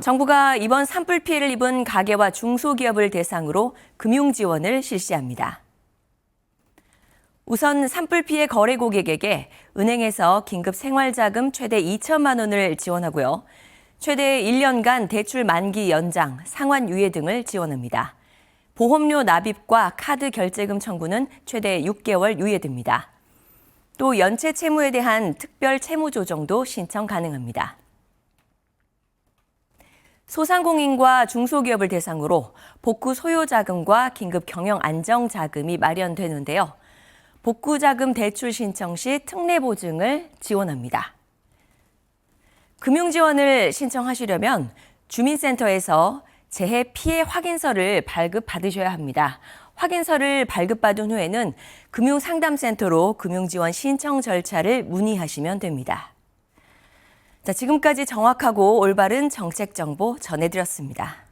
정부가 이번 산불 피해를 입은 가계와 중소기업을 대상으로 금융 지원을 실시합니다. 우선 산불 피해 거래 고객에게 은행에서 긴급 생활자금 최대 2천만 원을 지원하고요. 최대 1년간 대출 만기 연장, 상환 유예 등을 지원합니다. 보험료 납입과 카드 결제금 청구는 최대 6개월 유예됩니다. 또 연체 채무에 대한 특별 채무 조정도 신청 가능합니다. 소상공인과 중소기업을 대상으로 복구 소요 자금과 긴급 경영 안정 자금이 마련되는데요. 복구 자금 대출 신청 시 특례 보증을 지원합니다. 금융 지원을 신청하시려면 주민센터에서 재해 피해 확인서를 발급받으셔야 합니다. 확인서를 발급받은 후에는 금융상담센터로 금융지원 신청 절차를 문의하시면 됩니다. 자, 지금까지 정확하고 올바른 정책 정보 전해드렸습니다.